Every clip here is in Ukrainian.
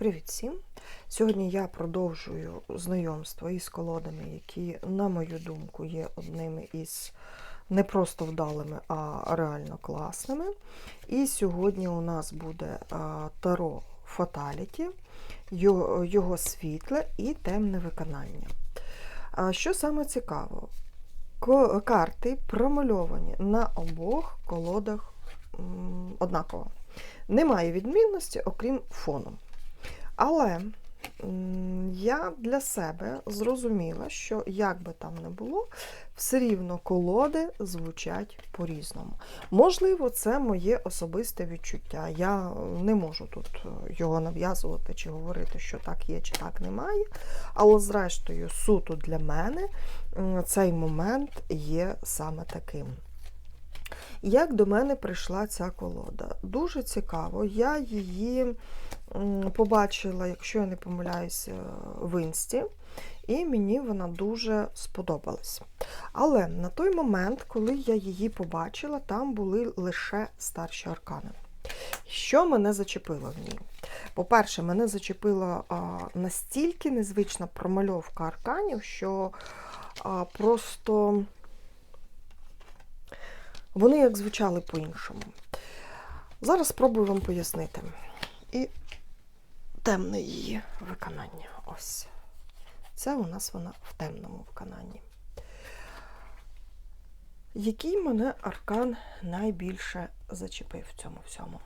Привіт всім! Сьогодні я продовжую знайомство із колодами, які, на мою думку, є одними із не просто вдалими, а реально класними. І сьогодні у нас буде Таро Фаталіті, його, світле і темне виконання. Що саме цікаво, карти промальовані на обох колодах однаково. Немає відмінності, окрім фону. Але я для себе зрозуміла, що як би там не було, все рівно колоди звучать по-різному. Можливо, це моє особисте відчуття. Я не можу тут е, його нав'язувати чи говорити, що так є, чи так немає. Але, зрештою, суто для мене цей момент є саме таким. Як до мене прийшла ця колода? Дуже цікаво. Я її побачила, якщо я не помиляюся, в інсті, і мені вона дуже сподобалась. Але на той момент, коли я її побачила, там були лише старші аркани. Що мене зачепило в ній? По-перше, мене зачепила настільки незвична промальовка арканів, що просто вони як звучали по-іншому. Зараз спробую вам пояснити. І темне її виконання. Ось. Це у нас вона в темному виконанні. Який мене аркан найбільше зачепив в цьому всьому?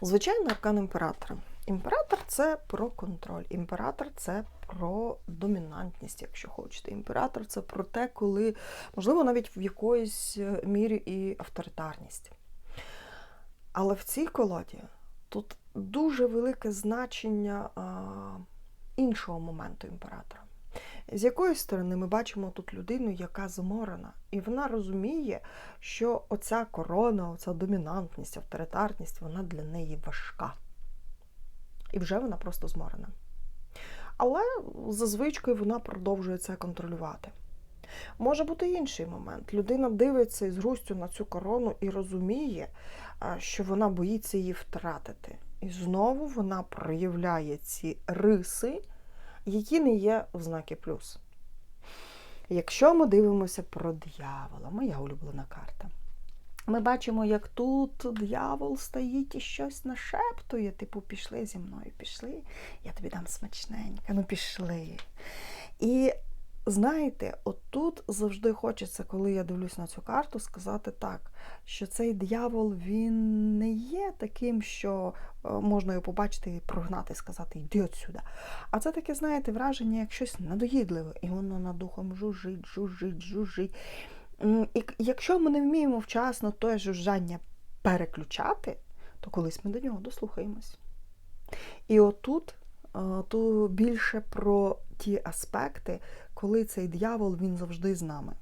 Звичайно, аркан імператора. Імператор це про контроль. Імператор це про домінантність, якщо хочете. Імператор це про те, коли, можливо, навіть в якоїсь е, мірі і авторитарність. Але в цій колоді тут дуже велике значення а, іншого моменту імператора. З якої сторони ми бачимо тут людину, яка зморена, і вона розуміє, що оця корона, оця домінантність, авторитарність, вона для неї важка. І вже вона просто зморена. Але за звичкою вона продовжує це контролювати. Може бути інший момент. Людина дивиться із грустю на цю корону і розуміє, що вона боїться її втратити. І знову вона проявляє ці риси, які не є в знаки плюс. Якщо ми дивимося про диявола, моя улюблена карта. Ми бачимо, як тут диявол стоїть і щось нашептує, типу, пішли зі мною, пішли, я тобі дам смачненько, ну пішли. І знаєте, отут завжди хочеться, коли я дивлюсь на цю карту, сказати так, що цей диявол він не є таким, що е, можна його побачити і прогнати, сказати, йди отсюди. А це таке, знаєте, враження, як щось надоїдливе, і воно над духом жужить, жужить, жужить. І якщо ми не вміємо вчасно те жужжання переключати, то колись ми до нього дослухаємось. І отут е, то більше про ті аспекти, коли цей дьявол він завжди з нами.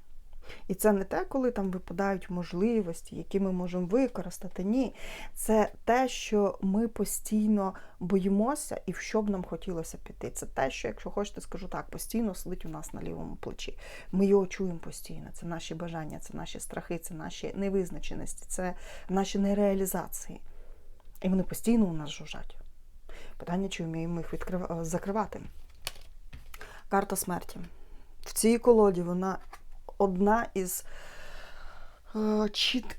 І це не те, коли там випадають можливості, які ми можемо використати. Ні, це те, що ми постійно боїмося і в що б нам хотілося піти. Це те, що, якщо хочете, скажу так, постійно сидить у нас на лівому плечі. Ми його чуємо постійно. Це наші бажання, це наші страхи, це наші невизначеності, це наші нереалізації. І вони постійно у нас жужжать. Питання, чи вміємо їх відкрива... закривати. Карта смерті. В цій колоді вона одна із е,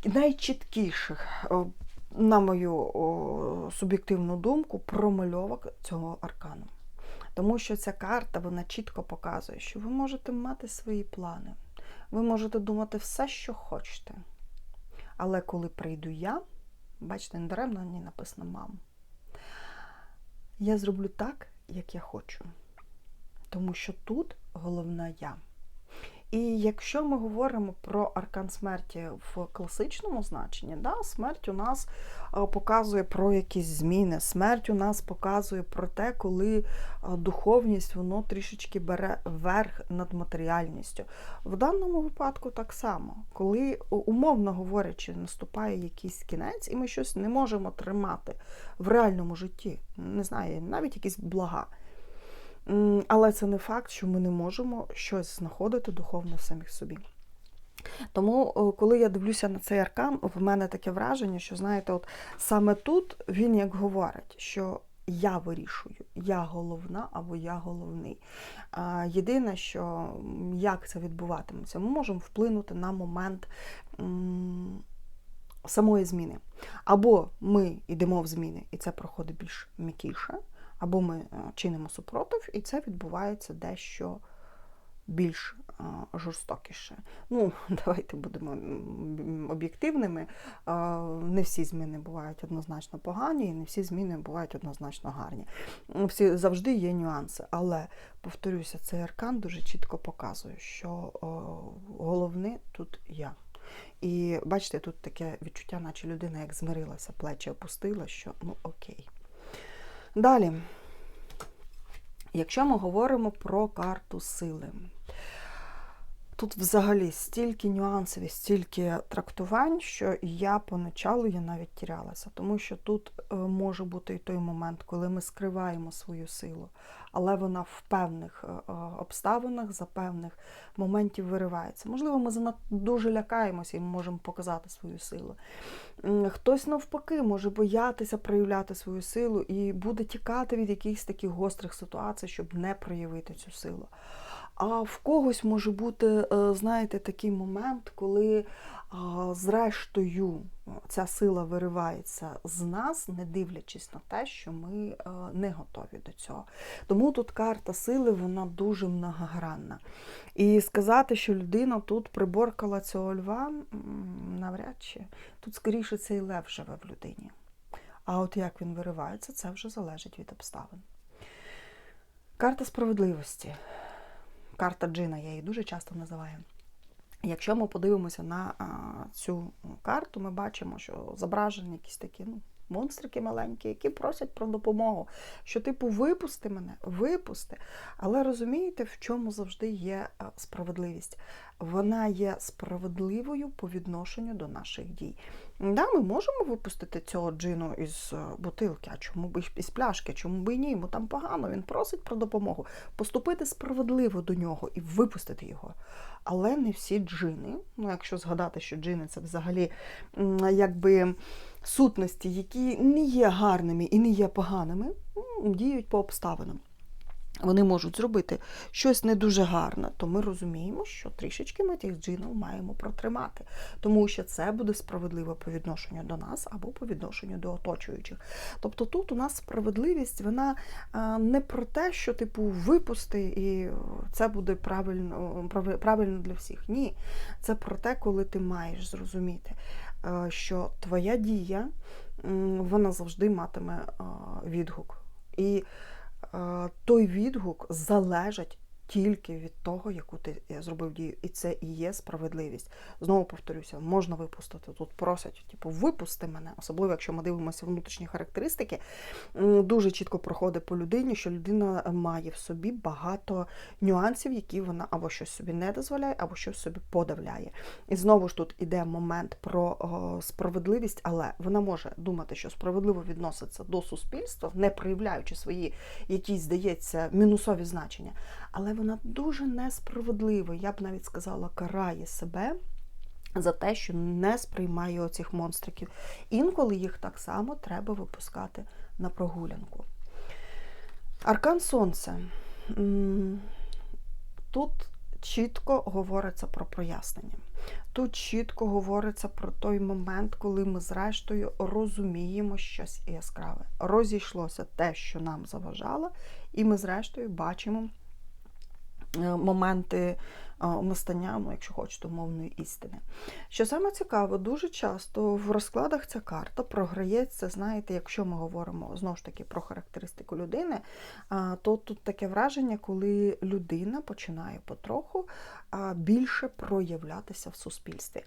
найчіткіших, е, на мою суб'єктивну думку, промальовок цього аркану. Тому що ця карта вона чітко показує, що ви можете мати свої плани, ви можете думати все, що хочете. Але коли прийду я, бачите, не даремно не написано мам. Я зроблю так, як я хочу. Тому що тут головна я. І якщо ми говоримо про аркан смерті в класичному значенні, да, смерть у нас е, показує про якісь зміни. Смерть у нас показує про те, коли е, духовність воно трішечки бере верх над матеріальністю. В даному випадку так само, коли, умовно говорячи, наступає якийсь кінець, і ми щось не можемо тримати в реальному житті, не знаю, навіть якісь блага. Але це не факт, що ми не можемо щось знаходити духовно в самих собі. Тому, коли я дивлюся на цей аркан, в мене таке враження, що знаєте, от саме тут він як говорить, що я вирішую, я головна або я головний. Єдине, що як це відбуватиметься, ми можемо вплинути на момент самої зміни. Або ми йдемо в зміни, і це проходить більш м'якіше, або ми е, чинимо супротив, і це відбувається дещо більш е, жорстокіше. Ну, давайте будемо об'єктивними. Е, Не всі зміни бувають однозначно погані, і не всі зміни бувають однозначно гарні. Всі завжди є нюанси. Але повторюся, цей аркан дуже чітко показує, що головне тут я. І бачите, тут таке відчуття, наче людина як змирилася, плечі опустила, що ну окей. Далі. Якщо ми говоримо про карту сили, тут взагалі стільки нюансів і стільки трактувань, що я поначалу я навіть тірялася, тому що тут е, може бути і той момент, коли ми скриваємо свою силу, але вона в певних е, е, обставинах, за певних моментів виривається. Можливо, ми занадто дуже лякаємося і можемо показати свою силу. Хтось навпаки може боятися проявляти свою силу і буде тікати від якихось таких гострих ситуацій, щоб не проявити цю силу. А в когось може бути, е, знаєте, такий момент, коли зрештою ця сила виривається з нас, не дивлячись на те, що ми е, не готові до цього. Тому тут карта сили, вона дуже многогранна. І сказати, що людина тут приборкала цього льва, навряд чи. Тут скоріше цей лев живе в людині. А от як він виривається, це вже залежить від обставин. Карта справедливості. Карта Джина, я її дуже часто називаю. Якщо ми подивимося на цю карту, ми бачимо, що зображені якісь такі ну, монстрики маленькі, які просять про допомогу. Що, типу, випусти мене, випусти. Але розумієте, в чому завжди є справедливість? Вона є справедливою по відношенню до наших дій. Да, ми можемо випустити цього джину із е, бутилки, а чому б із пляшки, чому б і ні? Йому там погано, він просить про допомогу. Поступити справедливо до нього і випустити його. Але не всі джини, ну якщо згадати, що джини це взагалі якби сутності, які не є гарними і не є поганими, діють по обставинам. Вони можуть зробити щось не дуже гарне, то ми розуміємо, що трішечки ми тих джинів маємо протримати, тому що це буде справедливо по відношенню до нас або по відношенню до оточуючих. Тобто тут у нас справедливість, вона не про те, що типу випусти, і це буде правильно, правильно для всіх. Ні, це про те, коли ти маєш зрозуміти, е, що твоя дія вона завжди матиме відгук. І е, той відгук залежить тільки від того, яку ти е, зробив дію. І це і є справедливість. Знову повторюся, можна випустити. Тут просять, типу, випусти мене, особливо якщо ми дивимося внутрішні характеристики, дуже чітко проходить по людині, що людина має в собі багато нюансів, які вона або щось собі не дозволяє, або щось собі подавляє. І знову ж тут іде момент про справедливість, але вона може думати, що справедливо відноситься до суспільства, не проявляючи свої якісь, здається, мінусові значення. Але вона дуже несправедливо, я б навіть сказала, карає себе. За те, що не сприймає оцих монстриків. Інколи їх так само треба випускати на прогулянку. Аркан Сонця. М, Тут чітко говориться про прояснення. Тут чітко говориться про той момент, коли ми, зрештою, розуміємо щось яскраве. Розійшлося те, що нам заважало, і ми, зрештою, бачимо моменти е, настання, ну, якщо хочете, умовної істини. Що саме цікаво, дуже часто в розкладах ця карта програється, знаєте, якщо ми говоримо знову ж таки про характеристику людини, то тут таке враження, коли людина починає потроху більше проявлятися в суспільстві.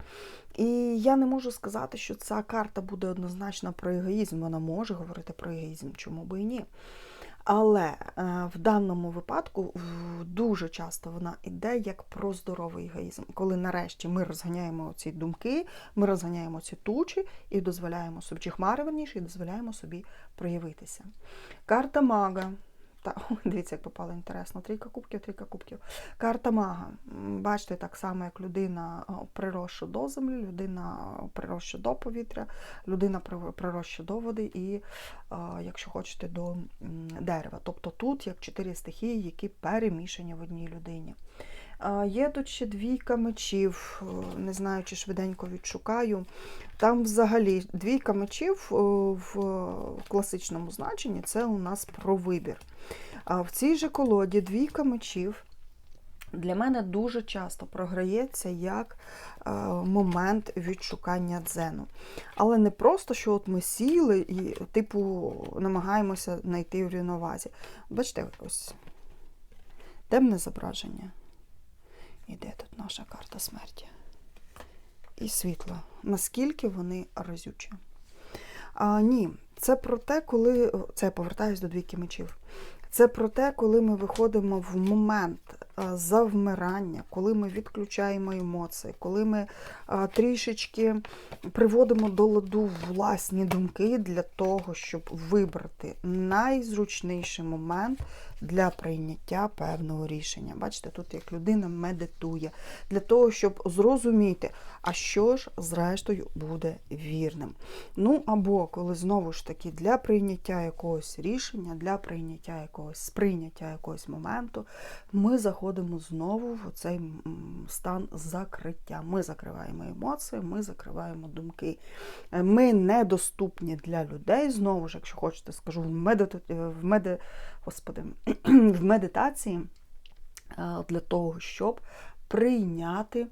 І я не можу сказати, що ця карта буде однозначно про егоїзм. Вона може говорити про егоїзм, чому би і ні. Але е, в даному випадку дуже часто вона йде як про здоровий егоїзм, коли нарешті ми розганяємо ці думки, ми розганяємо ці тучі і дозволяємо собі, чи хмари верніше, і дозволяємо собі проявитися. Карта мага. Та, дивіться, як попало інтересно. Трійка кубків, трійка кубків. Карта мага. Бачите, так само, як людина о, до землі, людина приросша до повітря, людина при- до води і, якщо хочете, до дерева. Тобто тут як чотири стихії, які перемішані в одній людині. Є тут ще двійка мечів, е, не знаю, чи швиденько відшукаю. Там взагалі двійка мечів е, в класичному значенні це у нас про вибір. А в цій же колоді двійка мечів для мене дуже часто програється як е, момент відшукання дзену. Але не просто, що от ми сіли і, типу, намагаємося знайти в рівновазі. Бачите, ось темне зображення. І де тут наша карта смерті? І світло. Наскільки вони разючі? А, ні, це про те, коли. Це я повертаюсь до двійки мечів. Це про те, коли ми виходимо в момент завмирання, коли ми відключаємо емоції, коли ми трішечки приводимо до ладу власні думки для того, щоб вибрати найзручніший момент для прийняття певного рішення. Бачите, тут як людина медитує для того, щоб зрозуміти, а що ж зрештою буде вірним. Ну або коли знову ж таки для прийняття якогось рішення, для прийняття якогось сприйняття якогось моменту, ми заходимо знову в цей стан закриття. Ми закриваємо емоції, ми закриваємо думки. Е, Ми недоступні для людей. Знову ж, якщо хочете, скажу в медиту... в меди... Господи, в медитації е, для того, щоб прийняти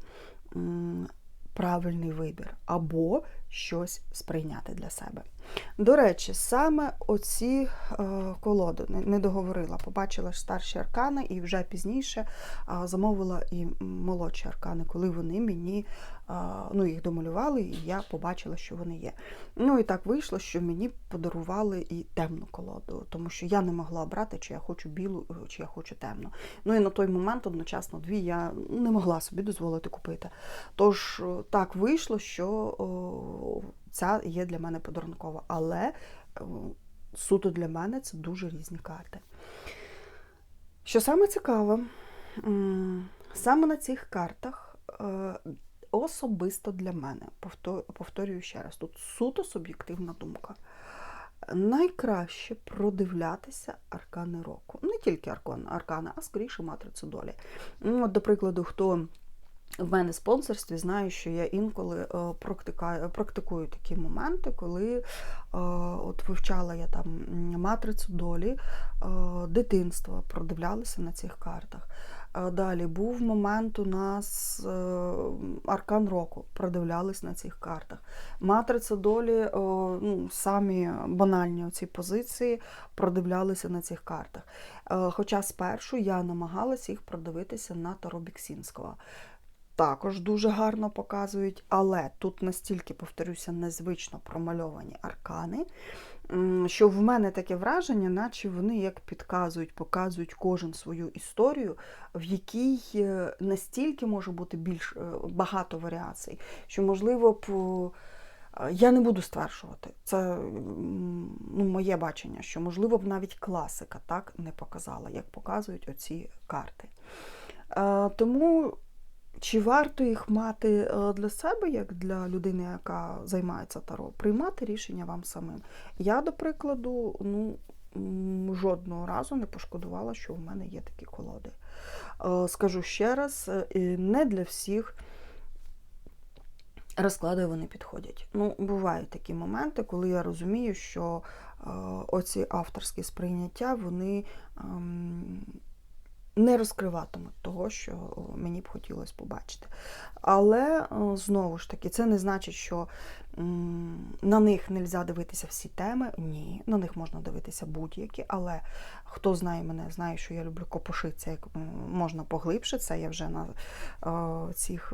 правильний вибір або щось сприйняти для себе. До речі, саме оці е, колоди не, договорила, побачила ж старші аркани і вже пізніше е, замовила і молодші аркани, коли вони мені е, ну, їх домалювали, і я побачила, що вони є. Ну і так вийшло, що мені подарували і темну колоду, тому що я не могла обрати, чи я хочу білу, чи я хочу темну. Ну і на той момент одночасно дві я не могла собі дозволити купити. Тож так вийшло, що ця є для мене подарункова. Але суто для мене це дуже різні карти. Що саме цікаве, саме на цих картах е, особисто для мене, повторюю ще раз, тут суто суб'єктивна думка. Найкраще продивлятися аркани року. Не тільки аркан, аркани, а скоріше матрицю долі. От, До прикладу, хто в мене спонсорстві знає, що я інколи е, практикаю, практикую такі моменти, коли е, от вивчала я там матрицю долі, е, дитинства, продивлялася на цих картах. Далі був момент у нас аркан року, продивлялись на цих картах. Матриця долі, ну, самі банальні оці позиції продивлялися на цих картах. Хоча спершу я намагалася їх продивитися на Таро Біксінського. Також дуже гарно показують, але тут настільки, повторюся, незвично промальовані аркани, що в мене таке враження, наче вони як підказують, показують кожен свою історію, в якій е, настільки може бути більш е, багато варіацій, що можливо б. е, Я не буду стверджувати. Це ну, моє бачення, що можливо б навіть класика так не показала, як показують оці карти. Тому чи варто їх мати е, для себе, як для людини, яка займається таро, приймати рішення вам самим. Я, до прикладу, ну, жодного разу не пошкодувала, що в мене є такі колоди. Е, Скажу ще раз, е, не для всіх розклади вони підходять. Ну, бувають такі моменти, коли я розумію, що е, оці авторські сприйняття, вони. ем, не розкриватимуть того, що мені б хотілося побачити. Але знову ж таки, це не значить, що на них не можна дивитися всі теми. Ні, на них можна дивитися будь-які, але хто знає мене, знає, що я люблю копошитися, як можна поглибше. Це я вже на е, цих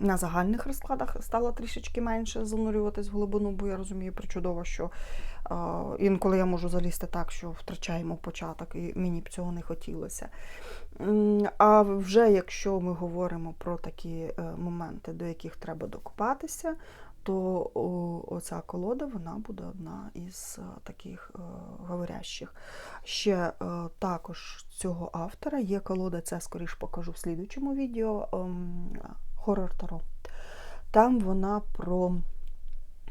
на загальних розкладах стала трішечки менше занурюватись в глибину, бо я розумію причудово, що е, інколи я можу залізти так, що втрачаємо початок, і мені б цього не хотілося. А вже якщо ми говоримо про такі е, моменти, до яких треба докопатися, то оця колода вона буде одна із е, таких е, говорящих. Ще е, також цього автора є колода, це скоріш покажу в слідучому відео ем, Хоррор Таро. Там вона про,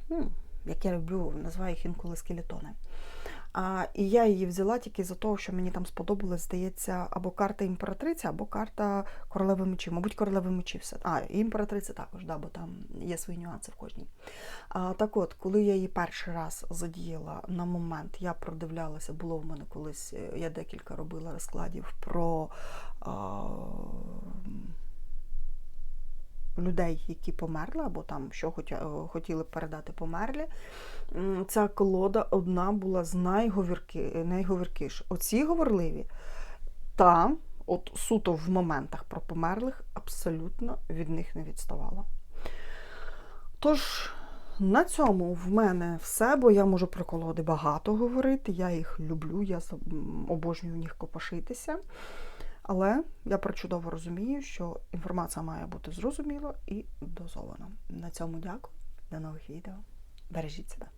ну, як я люблю, називаю їх інколи скелетони. А, і я її взяла тільки за того, що мені там сподобалось, здається, або карта імператриці, або карта королеви мечів. Мабуть, королеви мечів все. А, імператриця також, да, бо там є свої нюанси в кожній. А, так от, коли я її перший раз задіяла на момент, я продивлялася, було в мене колись, е, я декілька робила розкладів про. А, Людей, які померли, або там що хотіли передати померлі. Ця колода одна була з найговірки, найговіркіш. Оці говорливі, та от суто в моментах про померлих абсолютно від них не відставала. Тож, на цьому в мене все, бо я можу про колоди багато говорити. Я їх люблю, я обожнюю в них копошитися. Але я причудово розумію, що інформація має бути зрозуміла і дозована. На цьому дякую. До нових відео. Бережіть себе.